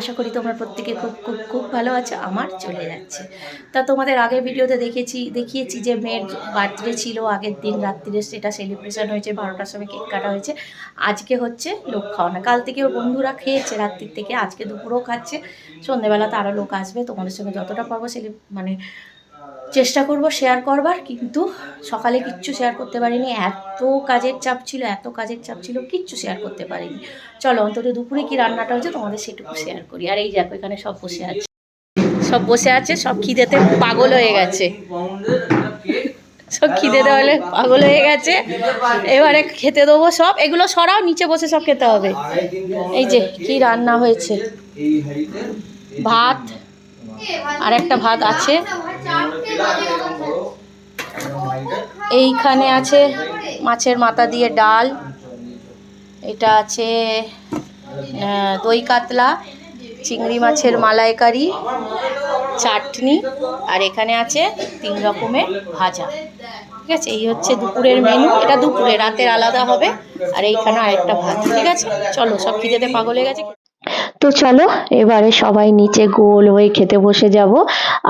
আশা করি তোমরা প্রত্যেকে খুব খুব খুব ভালো আছে, আমার চলে যাচ্ছে। তা তোমাদের আগের ভিডিওতে দেখেছি, দেখিয়েছি যে মেয়ের বার্থডে ছিল, আগের দিন রাত্রিরে সেটা সেলিব্রেশন হয়েছে, বারোটার সময় কেক কাটা হয়েছে। আজকে হচ্ছে লোক খাওয়ানো। কাল থেকে ওর বন্ধুরা খেয়েছে রাত্রির থেকে, আজকে দুপুরও খাচ্ছে। সন্ধেবেলাতে আরও লোক আসবে, তোমাদের সঙ্গে যতটা পাবো সেলি মানে চেষ্টা করব শেয়ার করবার, কিন্তু সকালে কিচ্ছু শেয়ার করতে পারিনি। এত কাজের চাপ ছিল, এত কাজের চাপ ছিল, কিচ্ছু শেয়ার করতে পারিনি। চলো, অন্তত দুপুরে কি রান্নাটা হয়েছে তোমাদের সেটুকু শেয়ার করি। আর এই দেখো, এখানে সব বসে আছে। সব বসে আছে, সব খিদেতে পাগল হয়ে গেছে। সব খিদেতে হলে পাগল হয়ে গেছে। এবারে খেতে দেবো সব। এগুলো সরাও, নিচে বসে সব খেতে হবে। এই যে, কি রান্না হয়েছে? ভাত আর একটা ভাত আছে। এইখানে আছে মাছের মাথা দিয়ে ডাল। এটা আছে দই কাতলা, চিংড়ি মাছের মালাইকারি, চাটনি, আর এখানে আছে তিন রকমের ভাজা। ঠিক আছে? এই হচ্ছে দুপুরের মেনু এটা দুপুরে, রাতের আলাদা হবে। আর এইখানে আরেকটা ভাত। ঠিক আছে? চলো, সব খিদেতে পাগল গেছে। তো চলো, এবারে সবাই নিচে গোল হয়ে খেতে বসে যাব।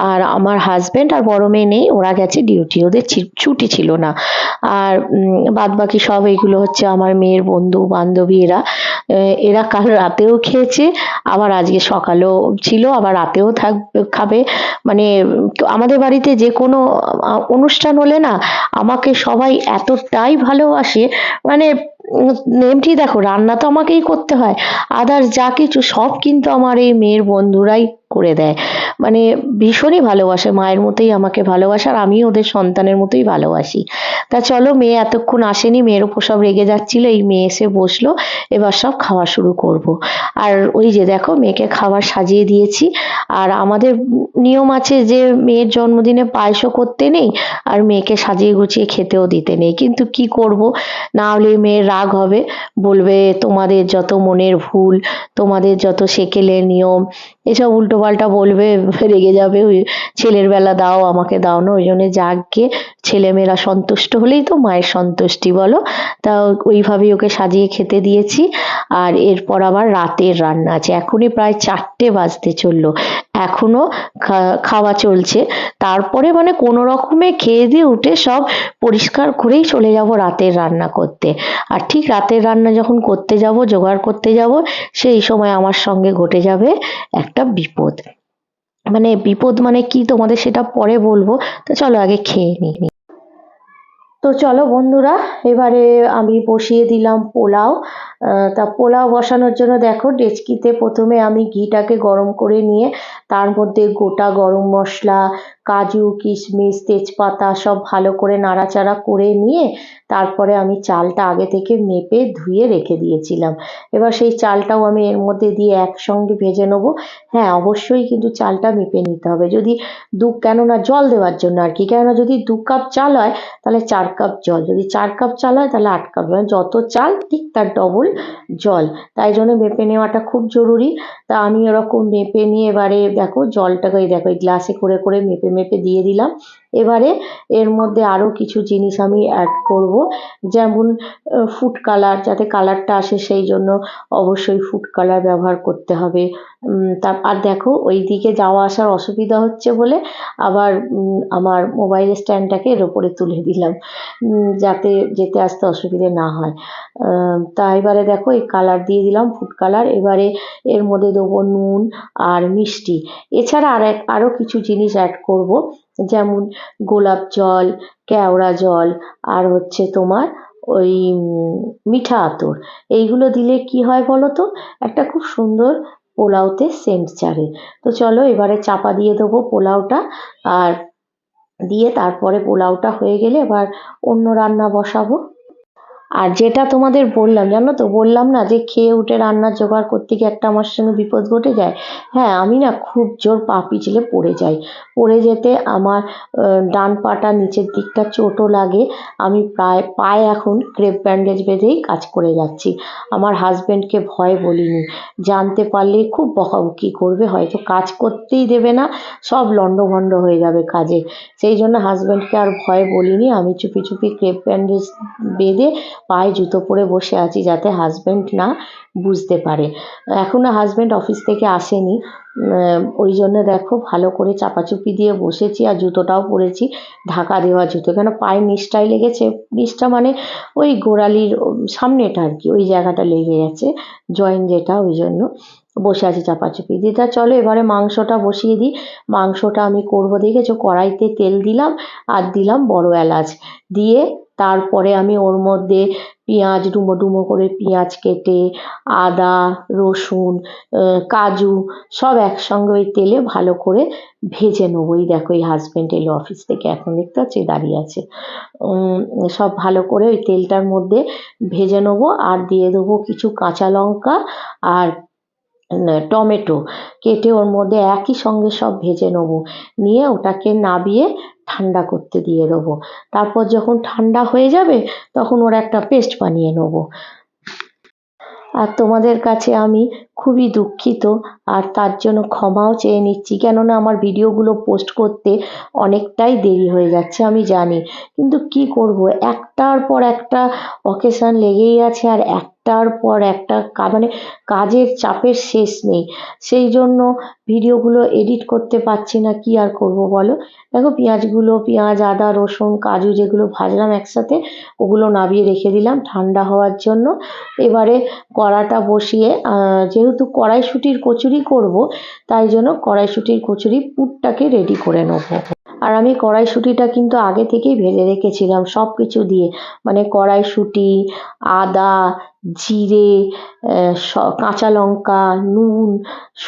আর আমার হাজবেন্ড আর বড় মেয়ে নেই, ওরা গেছে ডিউটি ওদের ছুটি ছিল না। আর বাদ বাকি সব এগুলো হচ্ছে আমার মেয়ের বন্ধু, বান্ধবী এরা। এরা কাল রাতেও খেয়েছে, আবার আজকে সকালেও ছিল, আবার রাতেও থাকবে খাবে। মানে আমাদের বাড়িতে যে কোনো অনুষ্ঠান হলে না, আমাকে সবাই এতটাই ভালোবাসে মানে নেমটি দেখো, রান্না তো আমাকেই করতে হয়। আদার যা কিছু সব কিন্তু আমার এই মেয়ের বন্ধুরাই করে দেয়। মানে ভীষণই ভালোবাসে, মায়ের মতোই আমাকে ভালোবাসে আর আমি ওদের সন্তানের মতোই ভালোবাসি। তা চলো, মেয়ে এতক্ষণ আসেনি, মেয়ের ওপর সব রেগে যাচ্ছিল, এই মেয়ে এসে বসল, এবার সব খাওয়া শুরু করব। আর ওই যে দেখো, মেয়েকে খাবার সাজিয়ে দিয়েছি। আর আমাদের নিয়ম আছে যে মেয়ের জন্মদিনে পায়েসও করতে নেই, আর মেয়েকে সাজিয়ে গুছিয়ে খেতেও দিতে নেই। কিন্তু কি করব? না হলে মেয়ের রাগ হবে, বলবে তোমাদের যত মনের ভুল, তোমাদের যত সেকেলের নিয়ম, এসব উল্টোপাল্টা বলবে, রেগে যাবে, ওই ছেলের বেলা দাও, আমাকে দাও না, ওই জন্য যাকে ছেলেমেয়েরা সন্তুষ্ট হলেই তো মায়ের সন্তুষ্টি, বলো? তা ওইভাবেই ওকে সাজিয়ে খেতে দিয়েছি, আর এরপর আবার রাতের রান্না আছে, এখনই প্রায় চারটে বাজতে চলল এখনও খাওয়া চলছে, তারপরে মানে কোনো রকমে খেয়ে দিয়ে উঠে সব পরিষ্কার করেই চলে যাব রাতের রান্না করতে, আর ঠিক রাতের রান্না যখন করতে যাব, জোগাড় করতে যাব, সেই সময় আমার সঙ্গে ঘটে যাবে একটা বিপদ। মানে বিপদ মানে কি তোমাদের সেটা পরে বলব, তো চলো আগে খেয়ে নিই তো চলো বন্ধুরা, এবারে আমি বসিয়ে দিলাম পোলাও। তা পোলাও বসানোর জন্য দেখো, ডেচকিতে প্রথমে আমি ঘিটাকে গরম করে নিয়ে, তার মধ্যে গোটা গরম মশলা, কাজু, কিশমিশ, তেজপাতা সব ভালো করে নাড়াচাড়া করে নিয়ে, তারপরে আমি চালটা আগে থেকে মেপে ধুয়ে রেখে দিয়েছিলাম। এবার সেই চালটাও আমি এর মধ্যে দিয়ে একসঙ্গে ভেজে নেব। হ্যাঁ অবশ্যই কিন্তু চালটা মেপে নিতে হবে। যদি দু, কেননা জল দেওয়ার জন্য আর কি, কেননা যদি দু কাপ চাল হয়, তাহলে চার কাপ জল। যদি চার কাপ চাল হয়, তাহলে আট কাপ যত চাল, ঠিক তার ডবল জল। তাই জন্য মেপে নেওয়াটা খুব জরুরি। তা আমি ওরকম মেপে নিয়ে এবারে দেখো জলটাকে দেখো এই গ্লাসে করে করে মেপে মেপে দিয়ে দিলাম। এবারে এর মধ্যে আরও কিছু জিনিস আমি অ্যাড করব। যেমন ফুড কালার যাতে কালারটা আসে সেই জন্য অবশ্যই ফুড কালার ব্যবহার করতে হবে। তার, আর দেখো ওই দিকে যাওয়া আসার অসুবিধা হচ্ছে বলে আবার আমার মোবাইল স্ট্যান্ডটাকে এর ওপরে তুলে দিলাম। যাতে যেতে আসতে অসুবিধে না হয়। তা এবারে দেখো, এই কালার দিয়ে দিলাম ফুড কালার এবারে এর মধ্যে দেবো নুন আর মিষ্টি। এছাড়া আর এক আরও কিছু জিনিস অ্যাড করব। যেমন গোলাপ জল, কেওড়া জল আর হচ্ছে তোমার ওই মিঠা আতর। এইগুলো দিলে কি হয় বলো তো একটা খুব সুন্দর পোলাওতে সেন্ট ছাড়ে। তো চলো এবারে চাপা দিয়ে দেবো পোলাওটা আর দিয়ে তারপরে পোলাওটা হয়ে গেলে এবার অন্য রান্না বসাবো। আর যেটা তোমাদের বললাম, জানো তো? বললাম না যে খেয়ে উঠে রান্না জোগাড় করতে গিয়ে একটা আমার সঙ্গে বিপদ ঘটে যায়? হ্যাঁ আমি না খুব জোর পা পিছলে পড়ে যাই। পড়ে যেতে আমার ডান পাটা নিচের দিকটা চোটও লাগে। আমি প্রায়, পায়ে এখন ক্রেপ ব্যান্ডেজ বেঁধেই কাজ করে যাচ্ছি। আমার হাজব্যান্ডকে ভয় বলিনি। জানতে পারলেই খুব বকাবকি করবে, হয়তো কাজ করতেই দেবে না, সব লণ্ডভণ্ড হয়ে যাবে কাজে। সেই জন্য হাজব্যান্ডকে আর ভয় বলিনি। আমি চুপি চুপি ক্রেপ ব্যান্ডেজ বেঁধে পায়ে জুতো পরে বসে আছি যাতে হাজব্যান্ড না বুঝতে পারে। এখনও হাজব্যান্ড অফিস থেকে আসেনি। ওই জন্য দেখো ভালো করে চাপাচুপি দিয়ে বসেছি আর জুতোটাও পরেছি, ঢাকা দেওয়া জুতো। কেন পায়ে নিচটায় লেগেছে? নিচটা মানে ওই গোড়ালির সামনেটা আর কি, ওই জায়গাটা লেগে গেছে জয়েন যেটা, ওই জন্য বসে আছি চাপাচুপি দিদা চলো এবারে মাংসটা বসিয়ে দিই। মাংসটা আমি করব, দেখেছ? কড়াইতে তেল দিলাম আর দিলাম বড় এলাচ। দিয়ে তারপরে আমি ওর মধ্যে পেঁয়াজ ডুমো ডুমো করে পেঁয়াজ কেটে, আদা, রসুন কাজু সব একসঙ্গে ওই তেলে ভালো করে ভেজে নেব। এই দেখো এই হাজব্যান্ড এলো অফিস থেকে, এখন দেখতে পাচ্ছি দাঁড়িয়ে আছে। সব ভালো করে ওই তেলটার মধ্যে ভেজে নেব আর দিয়ে দেবো কিছু কাঁচা লঙ্কা আর টমেটো। কেটে ওর মধ্যে একই সঙ্গে সব ভেজে নেব। নিয়ে ওটাকে নাবিয়ে ঠান্ডা করতে দিয়ে দেবো। তারপর যখন ঠান্ডা হয়ে যাবে, তখন ওর একটা পেস্ট বানিয়ে নেব। আর তোমাদের কাছে আমি খুবই দুঃখিত, আর তার জন্য ক্ষমাও চেয়ে নিচ্ছি, কেননা আমার ভিডিওগুলো পোস্ট করতে অনেকটাই দেরি হয়ে যাচ্ছে, আমি জানি। কিন্তু কি করব? একটার পর একটা অকেশান লেগেই আছে, আর একটার পর একটা মানে কাজের চাপের শেষ নেই। সেই জন্য ভিডিওগুলো এডিট করতে পারছি না, কি আর করব বলো? দেখো পেঁয়াজগুলো, পেঁয়াজ, আদা, রসুন, কাজু যেগুলো ভাজলাম একসাথে, ওগুলো নাবিয়ে রেখে দিলাম ঠান্ডা হওয়ার জন্য। এবারে কড়াটা বসিয়ে যেহেতু কড়াইশুঁটির কচুরি করব, তাই জন্য কড়াইশুঁটির কচুরি পুরটাকে রেডি করে নেব। আর আমি কড়াইশুঁটিটা কিন্তু আগে থেকেই ভেজে রেখেছিলাম সব কিছু দিয়ে। মানে কড়াইশুঁটি, আদা, জিরে কাঁচা লঙ্কা, নুন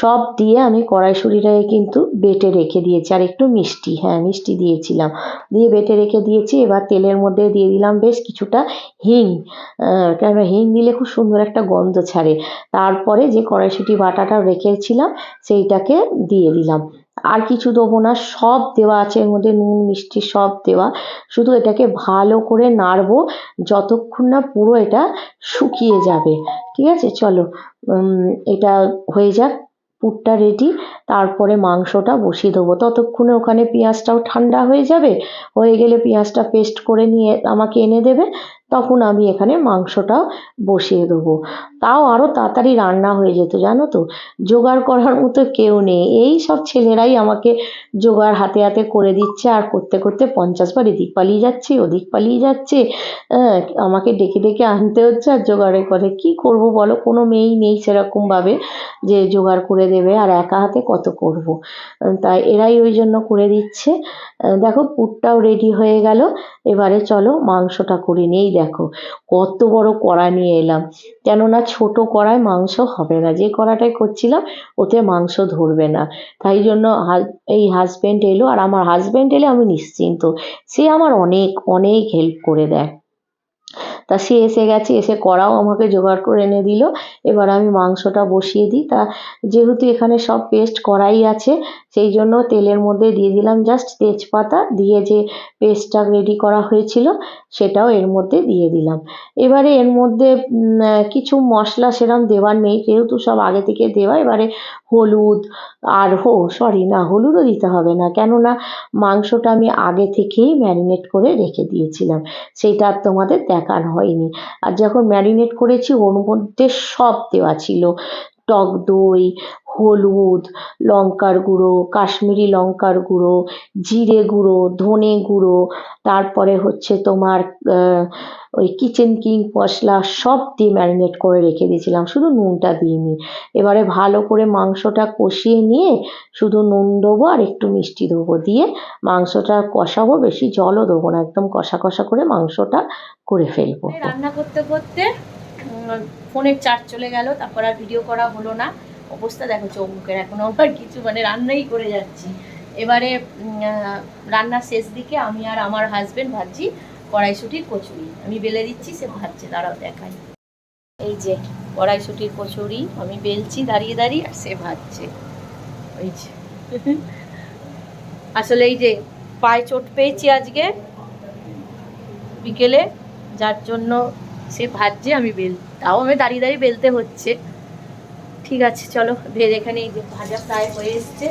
সব দিয়ে আমি কড়াইশুঁটিটাকে কিন্তু বেটে রেখে দিয়েছি। আর একটু মিষ্টি হ্যাঁ মিষ্টি দিয়েছিলাম। দিয়ে বেটে রেখে দিয়েছি। এবার তেলের মধ্যে দিয়ে দিলাম বেশ কিছুটা হিং। কেন হিং দিলে খুব সুন্দর একটা গন্ধ ছাড়ে। তারপরে যে কড়াইশুঁটি বাটাটা রেখেছিলাম, সেইটাকে দিয়ে দিলাম। আর কিছু দেবো না, সব দেওয়া আছে, এর মধ্যে নুন, মিষ্টি সব দেওয়া। শুধু এটাকে ভালো করে নাড়বো, যতক্ষণ না পুরো এটা শুকিয়ে যাবে। ঠিক আছে? চলো এটা হয়ে যাক, পুরটা রেডি তারপরে মাংসটা বসিয়ে দেবো। ততক্ষণে ওখানে পেঁয়াজটাও ঠান্ডা হয়ে যাবে। হয়ে গেলে পেঁয়াজটা পেস্ট করে নিয়ে আমাকে এনে দেবে। তখন আমি এখানে মাংসটাও বসিয়ে দেবো। তাও আরও তাড়াতাড়ি রান্না হয়ে যেত, জানো তো? জোগাড় করার মতো কেউ নেই। এই সব ছেলেরাই আমাকে জোগাড় হাতে হাতে করে দিচ্ছে আর করতে করতে পঞ্চাশ বার এদিক পালিয়ে যাচ্ছে, ওদিক পালিয়ে যাচ্ছে। আমাকে ডেকে ডেকে আনতে হচ্ছে আর জোগাড়ে করে। কি করব বলো? কোনো মেয়েই নেই সেরকমভাবে যে জোগাড় করে দেবে আর একা হাতে কত করব। তাই এরাই ওই জন্য করে দিচ্ছে। দেখো পুরটাও রেডি হয়ে গেল। এবারে চলো মাংসটা করে নিই। দেখো, কত বড় কড়া নিয়ে এলাম। কেননা ছোট কড়ায় মাংস হবে না। যে কড়াটায় করছিলাম, ওতে মাংস ধরবে না। তাই জন্য এই হাজব্যান্ড এলো আর আমার হাজব্যান্ড এলে আমি নিশ্চিন্ত। সে আমার অনেক অনেক হেল্প করে দেয়। তা সে এসে গেছে, এসে কড়াও আমাকে জোগাড় করে এনে দিল। এবার আমি মাংসটা বসিয়ে দিই। তা যেহেতু এখানে সব পেস্ট করাই আছে সেই জন্য তেলের মধ্যে দিয়ে দিলাম জাস্ট তেজপাতা দিয়ে যে পেস্টটা রেডি করা হয়েছিল, সেটাও এর মধ্যে দিয়ে দিলাম। এবারে এর মধ্যে কিছু মশলা সেরম দেওয়ার নেই, যেহেতু সব আগে থেকে দেওয়া, এবারে হলুদ আর হো সরি না, হলুদও দিতে হবে না, কেননা মাংসটা আমি আগে থেকেই ম্যারিনেট করে রেখে দিয়েছিলাম, সেটা আর তোমাদের দেখানো হয়নি। আর যখন ম্যারিনেট করেছি, ওর মধ্যে সব দেওয়া ছিল টক দই, হলুদ, লঙ্কার গুঁড়ো, কাশ্মীরি লঙ্কার গুঁড়ো, জিরে গুঁড়ো, ধনে গুঁড়ো, তারপরে হচ্ছে তোমার ওই কিচেন কিং মশলা সব দিয়ে ম্যারিনেট করে রেখে দিয়েছিলাম, শুধু নুনটা দিইনি। এবারে ভালো করে মাংসটা কষিয়ে নিয়ে শুধু নুন দেবো আর একটু মিষ্টি দেবো, দিয়ে মাংসটা কষাবো, বেশি জলও দেবো না, একদম কষা কষা করে মাংসটা করে ফেলব। রান্না করতে করতে ফোনের চার্জ চলে গেল, তারপর আর ভিডিও করা হলো না। অবস্থা দেখো চৌমুখের এখন আবার কিছু মানে রান্নাই করে যাচ্ছি। এবারে রান্নার শেষ দিকে আমি আর আমার হাজবেন্ড ভাবছি কড়াইশুটির কচুরি। আমি বেলে দিচ্ছি, সে ভাজছে, দাঁড়াও দেখাই। এই যে, কড়াইশুটির কচুরি, আমি বেলছি, দাঁড়িয়ে দাঁড়িয়ে, আর সে ভাজছে। ওই যে। আসলে এই যে, পায়ে চোট পেয়েছি আজকে, বিকেলে, যার জন্য সে ভাজছে, আমি বেল তাও আমি দাঁড়িয়ে দাঁড়িয়ে বেলতে হচ্ছে। ঠিক আছে, চলো, ভেজ এখানে এই যে ভাজা প্রায় হয়ে এসছে।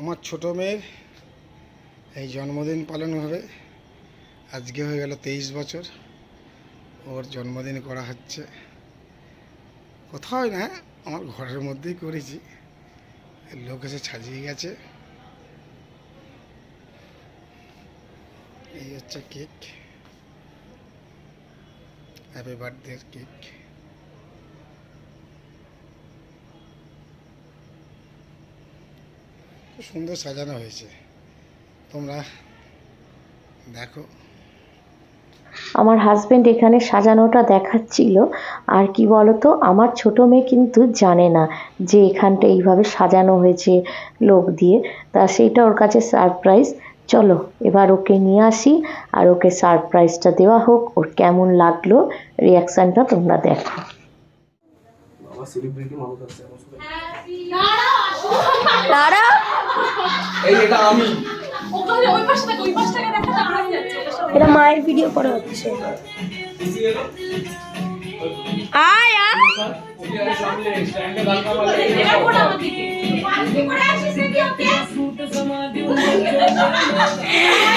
আমার ছোট মেয়ের এই জন্মদিন পালন হবে। আজকে হয়ে গেল তেইশ বছর। ওর জন্মদিন করা হচ্ছে। কোথাও না, আমার ঘরের মধ্যেই করেছি। লোক এসে সাজিয়ে গেছে। এই হচ্ছে কেক। Happy birthday cake. সুন্দর সাজানো হয়েছে। তোমরা দেখো। আমার হাজবেন্ড এখানে সাজানোটা দেখাচ্ছিল। আর কি বলতো, আমার ছোট মেয়ে কিন্তু জানে না যে এখানটা এইভাবে সাজানো হয়েছে লোক দিয়ে। তা সেইটা ওর কাছে সারপ্রাইজ চলো এবার ওকে নিয়ে আসি আর ওকে সারপ্রাইজটা দেওয়া হোক ওর কেমন লাগল রিয়াকশানটা তোমরা দেখো। এটা এটা মায়ের ভিডিও করা হচ্ছে। आया।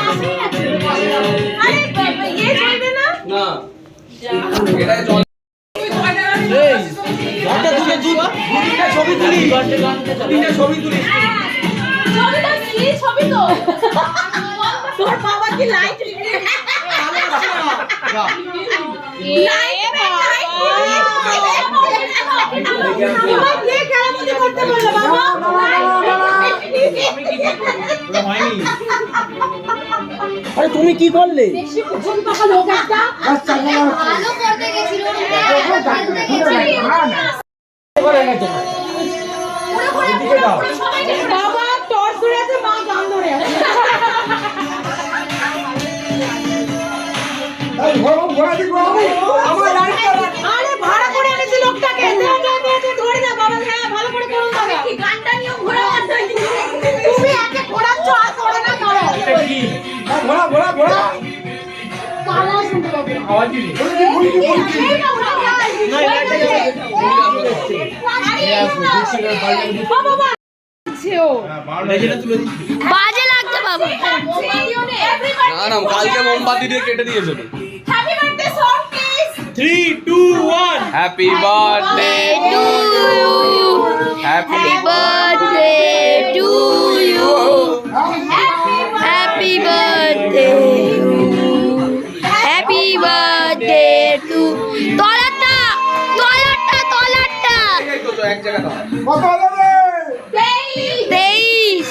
আছে আরে ইয়ে না? এটা ছবি তো কি ছবি তো। তোর বাবা কি লাইট লাইট করতে বলল আরে তুমি কি করলে? ভালো করতে গেছিল বাজে লাগছে বাবা না না কালকে মোমবাতি দিয়ে কেটে দিয়েছ happy birthday three two one happy birthday you. Happy Happy birthday to you. Happy তেইশ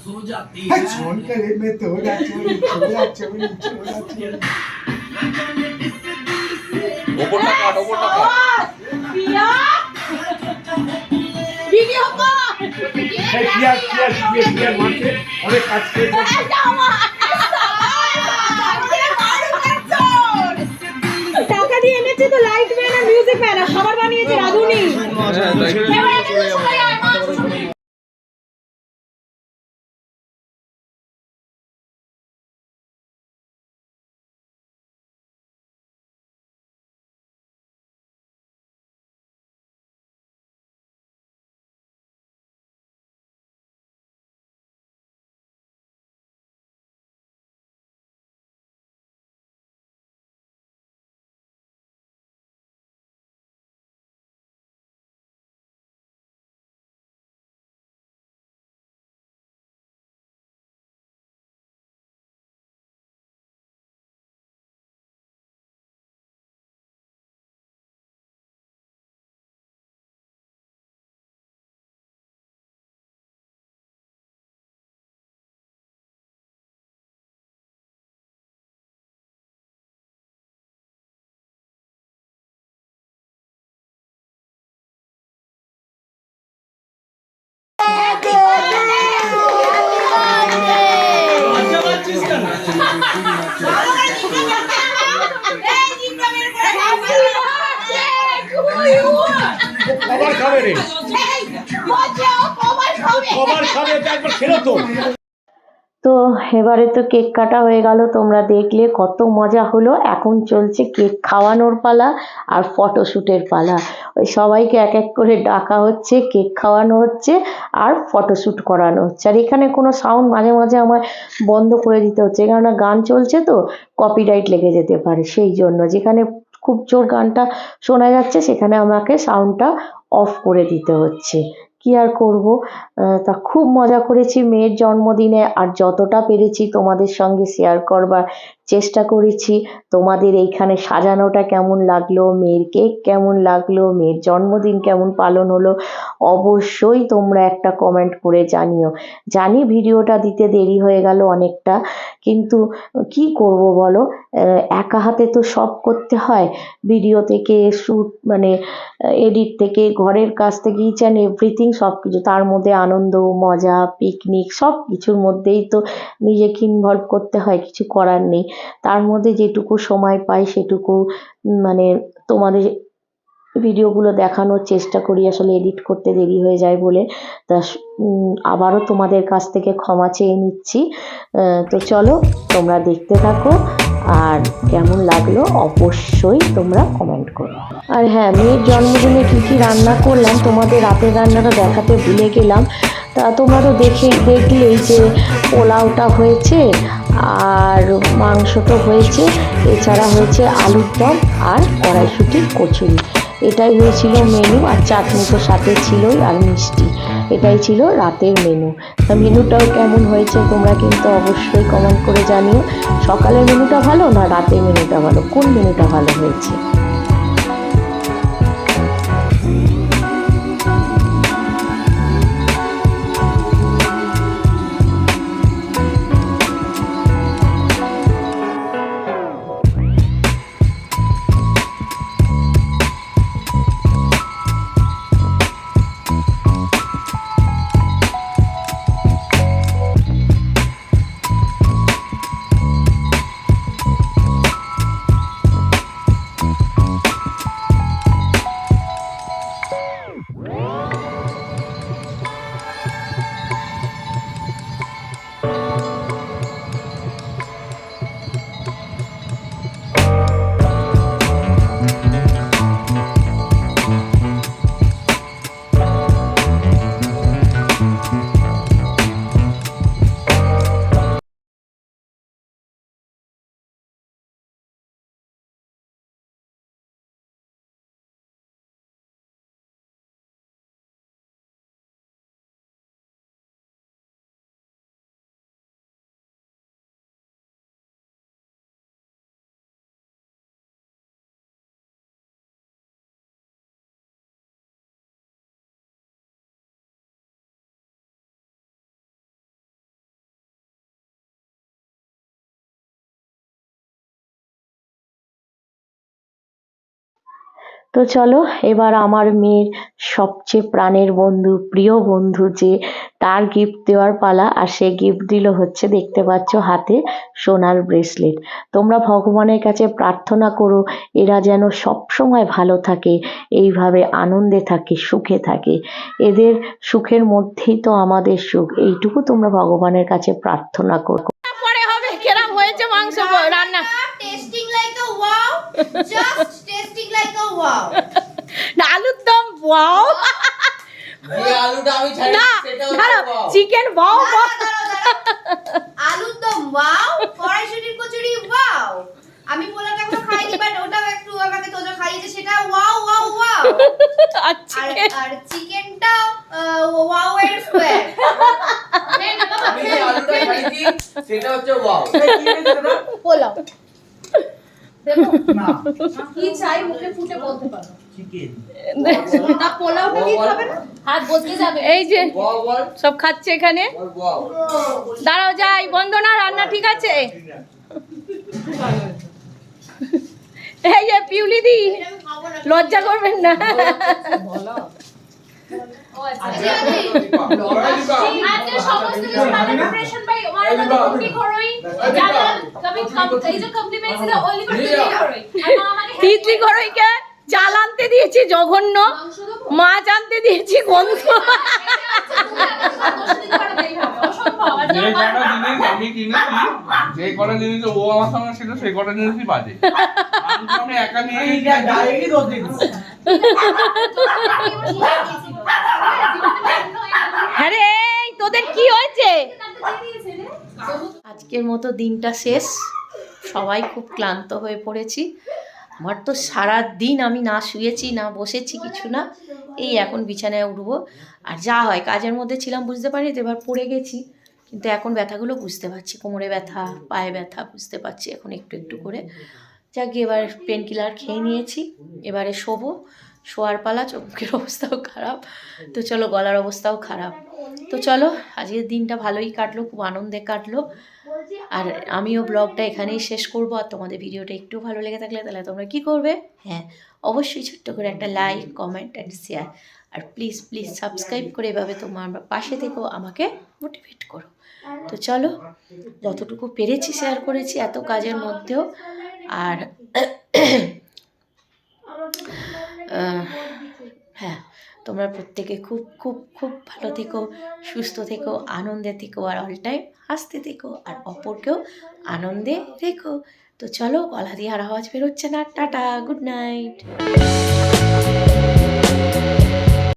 তো যাচ্ছে যাচ্ছে যাচ্ছে ওপরটা কাট ওপরটা কাট। ভিডিও কর মারছে অনেক কাজ করে টাকা দিয়ে এনেছে তো লাইট ম্যান আর মিউজিক ম্যান আর খাবার বানিয়েছে রাধুনি। হ্যাঁ, কবার খাবে রে। কবার খাবে একবার খেলো তো। তো এবারে তো কেক কাটা হয়ে গেল, তোমরা দেখলে কত মজা হলো। এখন চলছে কেক খাওয়ানোর পালা আর ফটোশ্যুটের পালা। ওই সবাইকে এক এক করে ডাকা হচ্ছে, কেক খাওয়ানো হচ্ছে আর ফটোশ্যুট করানো হচ্ছে। আর এখানে কোনো সাউন্ড মাঝে মাঝে আমার বন্ধ করে দিতে হচ্ছে, কেননা গান চলছে তো কপিরাইট লেগে যেতে পারে। সেই জন্য যেখানে খুব জোর গানটা শোনা যাচ্ছে, সেখানে আমাকে সাউন্ডটা অফ করে দিতে হচ্ছে। কি আর করব? তা খুব মজা করেছি মেয়ের জন্মদিনে, আর যতটা পেরেছি তোমাদের সঙ্গে শেয়ার করবার চেষ্টা করেছি। তোমাদের এইখানে সাজানোটা কেমন লাগল? মেয়ের কেক কেমন লাগল? মেয়ের জন্মদিন কেমন পালন হলো? অবশ্যই তোমরা একটা কমেন্ট করে জানিও। জানি ভিডিওটা দিতে দেরি হয়ে গেল অনেকটা, কিন্তু কি করব বলো? একা হাতে তো সব করতে হয়। ভিডিও থেকে শ্যুট মানে এডিট থেকে, ঘরের কাজ থেকে ইচ অ্যান্ড এভরিথিং সব কিছু তার মধ্যে আনন্দ, মজা পিকনিক সব কিছুর মধ্যেই তো নিজেকে ইনভলভ করতে হয়, কিছু করার নেই। তার মধ্যে যেটুকু সময় পাই সেটুকু মানে তোমাদের ভিডিওগুলো দেখানোর চেষ্টা করি, আসলে এডিট করতে দেরি হয়ে যায় বলে। তা আবারও তোমাদের কাছ থেকে ক্ষমা চেয়ে নিচ্ছি। তো চলো তোমরা দেখতে থাকো আর কেমন লাগল অবশ্যই তোমরা কমেন্ট করো। আর হ্যাঁ মেয়ের জন্মদিনে কী কী রান্না করলাম, তোমাদের রাতের রান্নাটা দেখাতে ভুলে গেলাম। তা তোমরা তো দেখে, দেখলেই যে পোলাওটা হয়েছে আর মাংস তো হয়েছে, এছাড়া হয়েছে আলুর দম আর কড়াইশুটির কচুরি। এটাই হয়েছিল মেনু আর চাটনি তো সাথে ছিলই আর মিষ্টি। এটাই ছিল রাতের মেনু তা মেনুটাও কেমন হয়েছে তোমরা কিন্তু অবশ্যই কমেন্ট করে জানিও। সকালের মেনুটা ভালো না রাতের মেনুটা ভালো? কোন মেনুটা ভালো হয়েছে? তো চলো এবার আমার মেয়ের সবচেয়ে প্রাণের বন্ধু প্রিয় বন্ধু যে তার গিফট দেওয়ার পালা আর সে গিফট দিল হচ্ছে দেখতে পাচ্ছ হাতে সোনার ব্রেসলেট তোমরা ভগবানের কাছে প্রার্থনা করো এরা যেন সব সময় ভালো থাকে এইভাবে আনন্দে থাকে সুখে থাকে। এদের সুখের মধ্যেই তো আমাদের সুখ এইটুকু তোমরা ভগবানের কাছে প্রার্থনা করো। পরে হবে কেরাম হয়েছে মাংস রান্না। Tasting like wow just tasting like a wow না, আলুর দম ওয়াও আলুটা আমি ছাড়ি সেটা চিকেন ওয়াও আলুর দম ওয়াও কড়াইশুটির কচুরি ওয়াও আমি পোলাটা এখনও খাইনি বাট ওটাও একটু আমাকে তোজো খাইয়েছে সেটা ওয়াও ওয়াও ওয়াও আর আর চিকেনটা ওয়াও এর স্কোয়ার সেটা হচ্ছে ওয়াও পোলাও। কি চাই মুখে ফুটে বলতে পারো। না পোলাওটা কি খাবে না? হাত বসে যাবে। এই যে সব খাচ্ছে এখানে। দাঁড়াও যাই। বন্দনা রান্না ঠিক আছে? এই যে পিউলি দি লজ্জা করবেন না। তিতলি ঘরইকে চাল আনতে দিয়েছি জঘন্য মাছ আনতে দিয়েছি গন্ধ যে কটা জিনিস ও আমার সঙ্গে ছিল সেই কটা জিনিসই বাজে আমি একা নিয়ে দিচ্ছে। হ্যাঁ তোদের কি হয়েছে? আজকের মতো দিনটা শেষ। সবাই খুব ক্লান্ত হয়ে পড়েছি। আমার তো সারা দিন আমি না শুয়েছি, না বসেছি, কিছু না। এই এখন বিছানায় উঠবো। আর যা হয়, কাজের মধ্যে ছিলাম বুঝতে পারিনি, তো এবার পড়ে গেছি। কিন্তু এখন ব্যথাগুলো বুঝতে পারছি। কোমরে ব্যথা, পায়ে ব্যথা বুঝতে পারছি। এখন একটু একটু করে। যাক এবার পেন কিলার খেয়ে নিয়েছি। এবারে শোবো। শোয়ার পালা চোখের অবস্থাও খারাপ। তো চলো গলার অবস্থাও খারাপ। তো চলো আজকের দিনটা ভালোই কাটলো খুব আনন্দে কাটলো। আর আমিও ব্লগটা এখানেই শেষ করব। আর তোমাদের ভিডিওটা একটু ভালো লেগে থাকলে তাহলে তোমরা কি করবে? হ্যাঁ অবশ্যই ছোট্ট করে একটা লাইক কমেন্ট অ্যান্ড শেয়ার আর প্লিজ প্লিজ সাবস্ক্রাইব করে এভাবে তোমার পাশে থেকেও আমাকে মোটিভেট করো। তো চলো যতটুকু পেরেছি শেয়ার করেছি এত কাজের মধ্যেও। আর হ্যাঁ তোমরা প্রত্যেকে খুব খুব খুব ভালো থেকো, সুস্থ থেকো, আনন্দে থেকো, আর অল টাইম হাসতে থেকো, আর অপরকেও আনন্দে রেখো তো চলো গলা দিয়ে আর আওয়াজ বেরোচ্ছে না। Tata good night